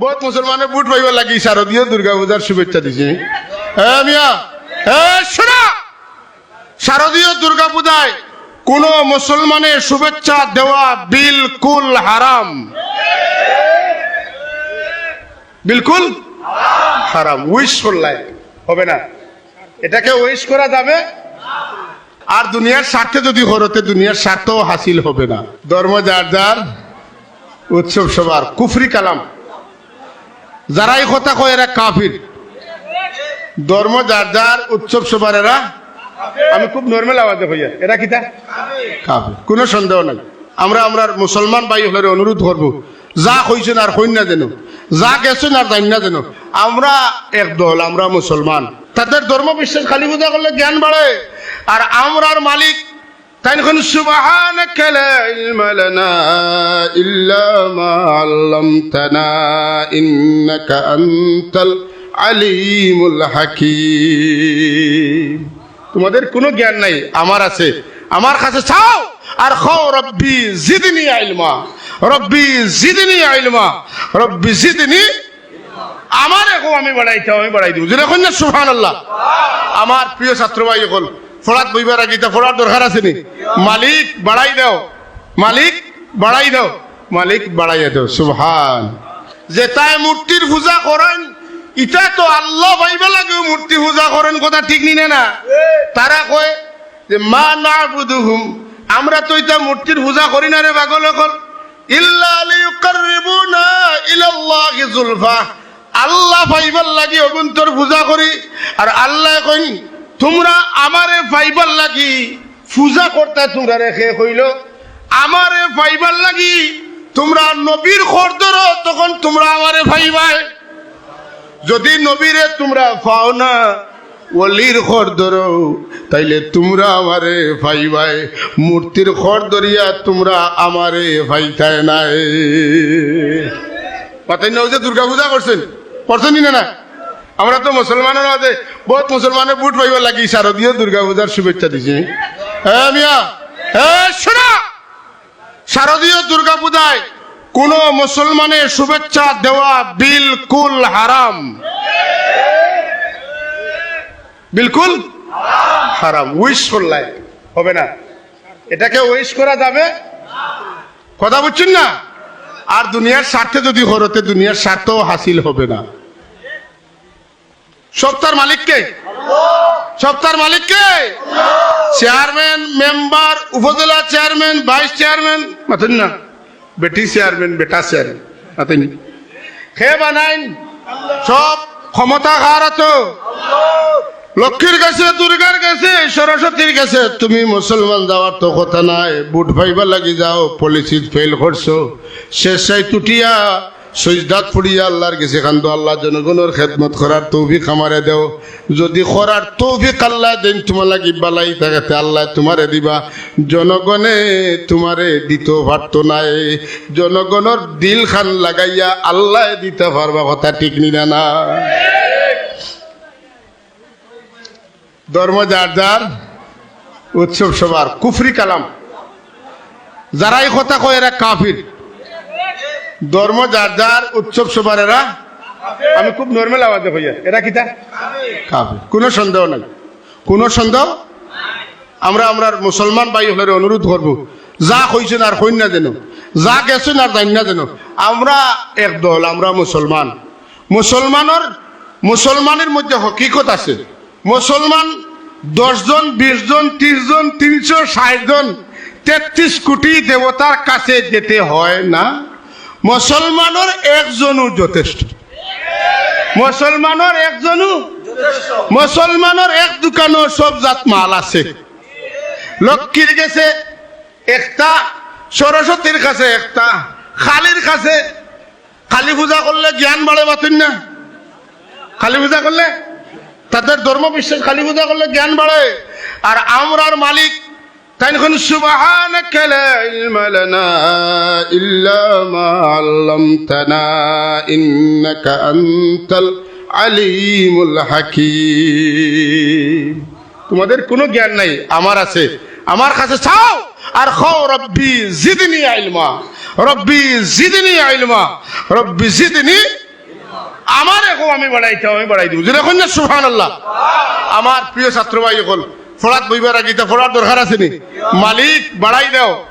বহুত মুসলমানে বুট পাইব লাগি শারদীয় দুর্গা পূজার শুভেচ্ছা দিছি। হ্যাঁ মিয়া হ্যাঁ শোনা! শারদীয় দুর্গা পূজায়। কোন মুসলমানের শুভেচ্ছা দেওয়া বিলকুল হারাম। বিলকুল হারাম। উইশ করলাই হবে না। এটাকে উইশ করা যাবে? আর দুনিয়ার স্বার্থে যদি হরতে, দুনিয়ার স্বার্থ হাসিল হবে না। ধর্ম যার যার, উৎসব সবার। কুফরি কালাম। যারা এই কথা কয় এরা কাফির। ধর্ম যার যার, উৎসব সবার এরা। আমি খুব নর্মাল আওয়াজে হইয়া। এরা কিতা? কাফির। কোনো সন্দেহ নাই। আমরা আমরা মুসলমান ভাই হলে অনুরোধ করব, যা কইছেন আর হইন না যেন, যা গেছেন আর জানি না যেন, আমরা এক দল, আমরা মুসলমান। তাদের ধর্ম বিশ্বাস খালি পূজা করলে জ্ঞান বাড়ে। আর আমরার মালিক তাই এখন সুবহানাক আলিমুল তোমাদের কোনো জ্ঞান নাই, আমার আছে। আমার কাছে চাও, আর খাও, রব্বি জিদনি ইলমা। রব্বি জিদনি ইলমা। রব্বি জিদনি আমার এখন আমি বাড়াইতে, আমি বাড়াই দিব। এখন না সুহান আল্লাহ আমার প্রিয় ছাত্র ভাই এখন ফোড়াত বইবার আগে ফোড়ার দরকার আছে নি। মালিক বাড়াই দাও। মালিক বাড়াই দাও। মালিক বাড়াই দাও, সুবহান। যে তাই মূর্তির পূজা করেন, ইটা তো আল্লাহ ভাইবা লাগে মূর্তি পূজা করেন কথা ঠিক নিনে না তারা কয় যে, মা না বুধুহুম আমরা তো এটা মূর্তির পূজা করি না রে পাগল এখন আল্লাহ পাইবার লাগি অগুন্তর পূজা করি। আর আল্লাহ কই তোমরা আমারে ফাইবার লাগি পূজা করতে তোমরা রেখে কইল আমারে ফাইবার লাগি তোমরা নবীর খর ধরো, তখন তোমরা আমারে পাইবাই যদি নবীরে তোমরা পাও না, ওলির খর ধরো, তাইলে তোমরা আমারে পাইবাই মূর্তির খর ধরিয়া তোমরা আমারে পাইতায় নাই। পাতাই না যে দুর্গা পূজা করছেন করছেন না? আমরা তো মুসলমানের মাঝে বহুত মুসলমানের বুট পাইব লাগি, শারদীয় দুর্গা পূজার শুভেচ্ছা দিছি। হ্যাঁ মিয়া হ্যাঁ শোনা! শারদীয় দুর্গা পূজায় কোন মুসলমানের শুভেচ্ছা দেওয়া বিলকুল হারাম। বিলকুল হারাম। উইশ করলাই হবে না। এটাকে উইশ করা যাবে? কথা বুঝছেন না? আর দুনিয়ার স্বার্থে যদি হরতে, দুনিয়ার স্বার্থ হাসিল হবে না। সপ্তার মালিককে সপ্তার মালিককে চেয়ারম্যান, মেম্বার, উপজেলা চেয়ারম্যান, ভাইস চেয়ারম্যান, মাতেন না। বেটি চেয়ারম্যান, বেটা চেয়ারম্যান, মাতেন খে বানাইন। সব ক্ষমতা কার তো লক্ষ্মীর কাছে, দুর্গার কাছে, সরস্বতীর কাছে। তুমি মুসলমান যাওয়ার তো কথা নাই। বুট ভাইবা লাগি যাও পলিসি ফেল করছ। শেষাই টুটিয়া। সৈদাত ফুড়িয়া আল্লাহর কাছে কান্দো আল্লাহ জনগণের খেদমত করার তৌফিক আমারে দেও। যদি করার তৌফিক আল্লাহ দেন, তোমার লাগি বালাই থাকাতে আল্লাহ তোমারে দিবা। জনগণে তোমারে দিত পারত নাই। জনগণের দিল খান লাগাইয়া আল্লাহ দিতে পারবা কথা ঠিক নিনা না ধর্ম যার যার, উৎসব সবার। কুফরি কালাম। যারা এই কথা কয় কাফির। ধর্ম, যার যার উৎসব সবার এরা। আমি খুব নর্মাল আওয়াজে হইয়া। এরা কিতা কাফির। কোনো সন্দেহ নাই। কোনো সন্দেহ? আমরা আমরা মুসলমান ভাই হলে অনুরোধ করব, যা কইছেন আর কইন না যেন, যা গেছেন আর জানি না যেন, আমরা এক দল, আমরা মুসলমান। মুসলমানের মুসলমানের মধ্যে হকিকত আছে। মুসলমান দশজন বিশ জন ত্রিশ জন তিনশো ষাট জন তেত্রিশ কোটি দেবতার কাছে যেতে হয় না। মুসলমানের একজনও যথেষ্ট। মুসলমানের একজনও মুসলমানের এক দোকানও সব জাত মাল আছে। লক্ষ্মীর কাছে একটা, সরস্বতীর কাছে একটা খালির কাছে। কালী পূজা করলে জ্ঞান বাড়ে বাতুন না? কালী পূজা করলে? তাদের ধর্ম বিশ্বাস কালী পূজা করলে জ্ঞান বাড়ে। আর আমরার মালিক তাই এখন সুবহানাক লা ইলমা লানা ইল্লা মা আল্লামতানা ইন্নাকা আনতাল আলিমুল হাকিম। তোমাদের কোনো জ্ঞান নাই, আমার আছে। আমার কাছে চাও, আর খাও, রব্বি জিদনি ইলমা, রব্বি জিদনি ইলমা, রব্বি জিদনি আমার এখন আমি বাড়াইতাম আমি বাড়াই দিব। যেরকম না সুহান আল্লাহ আমার প্রিয় ছাত্র ভাই হল ফোড়াত বইবার আগিতে ফোড়ার দরকার আছে নি? মালিক বাড়াই দাও।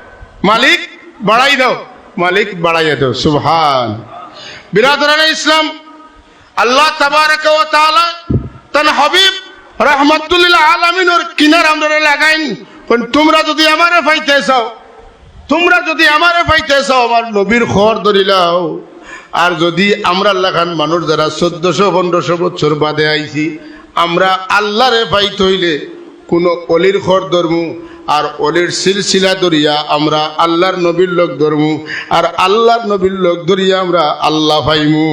মালিক বাড়াই দাও। মালিক বাড়াইয়া দাও। সুবহান। বিরাদরান ইসলাম আল্লাহ তাবারাক ওয়া তাআলা তান হাবিব রহমাতুল্লাহ আলামিনের কিনার আমরা লাগাইন। কোন তোমরা যদি আমারে পাইতে চাও, তোমরা যদি আমারে পাইতে চাও, আমার নবীর খর ধরিলাও আর যদি আমরা লাগান মানুষ যারা চোদ্দশো, পনেরোশো বছর বাদে আইছি, আমরা আল্লাহরে পাইতে হইলে কোন অলির ঘর ধরমু, আর অলির সিলসিলা ধরিয়া আমরা আল্লাহর নবীর লোক ধরমু, আর আল্লাহর নবীর লোক ধরিয়া আমরা আল্লাহ পাইমু।